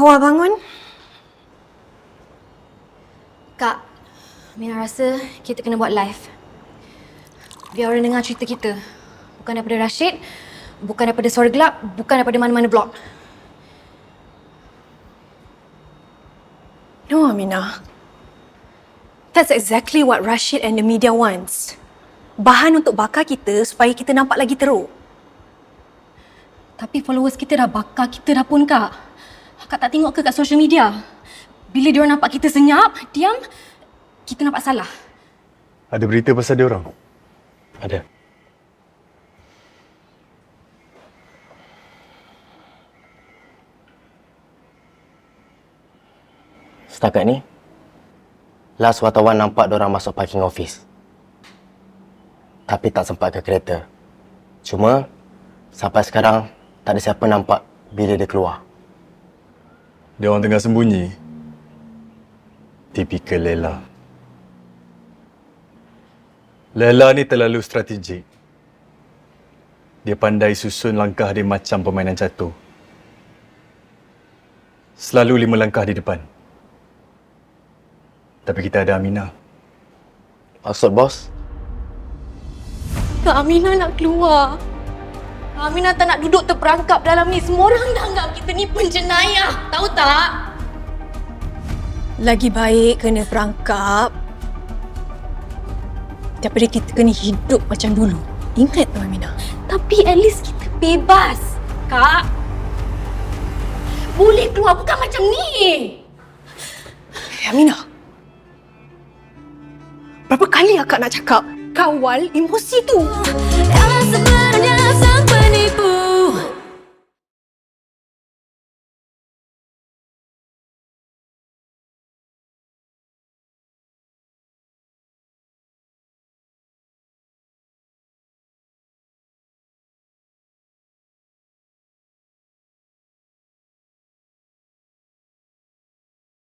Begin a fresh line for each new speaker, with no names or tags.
Hawa bangun.
Kak, Mina rasa kita kena buat live. Biar orang dengar cerita kita. Bukan daripada Rashid, bukan daripada suara gelap, bukan daripada mana-mana blog.
No, Aminah. That's exactly what Rashid and the media wants. Bahan untuk bakar kita supaya kita nampak lagi teruk.
Tapi followers kita dah bakar kita dah pun, Kak. Kak tak tengok ke kat social media? Bila diorang nampak kita senyap, diam, kita nampak salah.
Ada berita pasal dia orang?
Ada. Setakat ni, last wartawan nampak orang masuk parking office. Tapi tak sempat ke kereta. Cuma, sampai sekarang tak ada siapa nampak bila dia keluar.
Dia orang tengah sembunyi. Tipikal Lela. Lela ni terlalu strategik. Dia pandai susun langkah dia macam permainan catur. Selalu lima langkah di depan. Tapi kita ada Aminah.
Maksud bos?
Kak Aminah nak keluar. Aminah tak nak duduk terperangkap dalam ni. Semua orang dah anggap kita ni penjenayah. Tahu tak?
Lagi baik kena perangkap daripada kita kena hidup macam dulu. Ingat tu Aminah.
Tapi at least kita bebas. Kak. Boleh keluar bukan macam ni.
Eh, Aminah. Berapa kali akak nak cakap kawal emosi tu?
Yang sebenarnya